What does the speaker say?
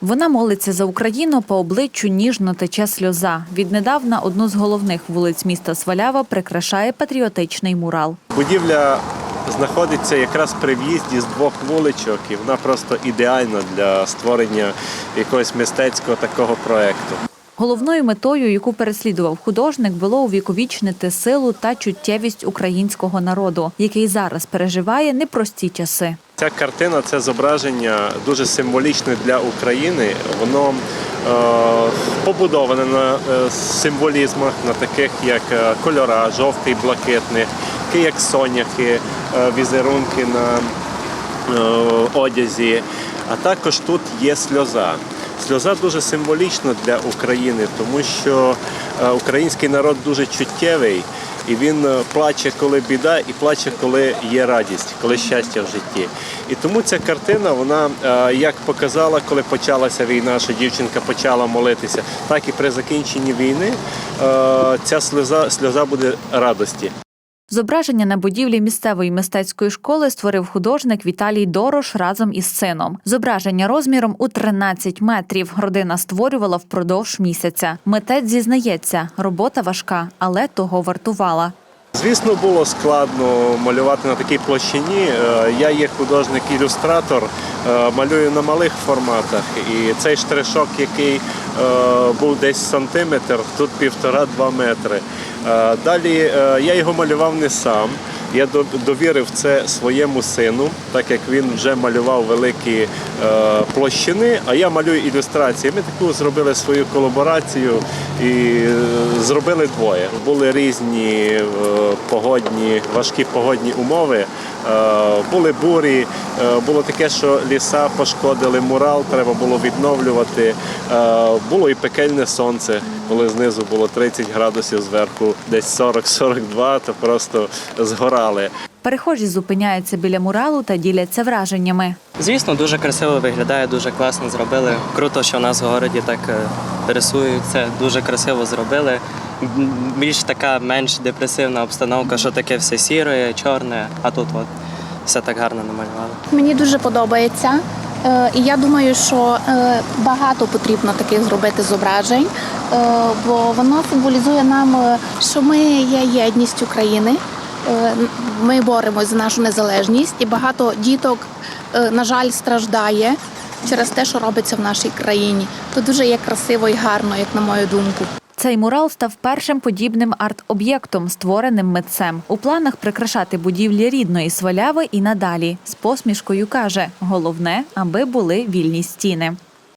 Вона молиться за Україну, по обличчю ніжно тече сльоза. Віднедавна одну з головних вулиць міста Свалява прикрашає патріотичний мурал. Будівля знаходиться якраз при в'їзді з двох вуличок, і вона просто ідеальна для створення якогось мистецького такого проекту. Головною метою, яку переслідував художник, було увіковічнити силу та чуттєвість українського народу, який зараз переживає непрості часи. Ця картина це зображення дуже символічне для України. Воно е, побудоване на е, символізмах, на таких як е, кольора, жовтий, блакитний, такі як соняхи, візерунки на одязі. А також тут є сльоза. Сльоза дуже символічна для України, тому що е, український народ дуже чуттєвий, і він е, плаче, коли біда, і плаче, коли є радість, коли щастя в житті. І тому ця картина, вона е, як показала, коли почалася війна, що дівчинка почала молитися, так і при закінченні війни ця сльоза, сльоза буде радості. Зображення на будівлі місцевої мистецької школи створив художник Віталій Дорош разом із сином. Зображення розміром у 13 метрів. Родина створювала впродовж місяця. Митець зізнається, робота важка, але того вартувала. Звісно, було складно малювати на такій площині. Е, Я є художник-ілюстратор, е, малюю на малих форматах. І цей штришок, який е, був десь сантиметр, тут півтора-два метри. Далі я його малював не сам. Я довірив це своєму сину, так як він вже малював великі е, площини, а я малюю ілюстрації. Ми таку зробили свою колаборацію і е, зробили двоє. Були різні е, погодні, важкі погодні умови. Були бурі, було таке, що ліса пошкодили мурал, треба було відновлювати. Було і пекельне сонце, коли знизу було 30 градусів, зверху десь 40-42, то просто згорали. Перехожі зупиняються біля муралу та діляться враженнями. Звісно, дуже красиво виглядає, дуже класно зробили. Круто, що в нас в городі так е, рисують це, дуже красиво зробили. Більш така менш депресивна обстановка, що таке все сіре, чорне, а тут от все так гарно намалювали. Мені дуже подобається. Е, І я думаю, що е, багато потрібно таких зробити зображень, бо воно символізує нам, що ми є єдність України. Е, Ми боремось за нашу незалежність, і багато діток, е, на жаль, страждає через те, що робиться в нашій країні. То дуже є красиво і гарно, як на мою думку. Цей мурал став першим подібним арт-об'єктом, створеним митцем. У планах прикрашати будівлі рідної сваляви і надалі. З посмішкою каже: головне, аби були вільні стіни.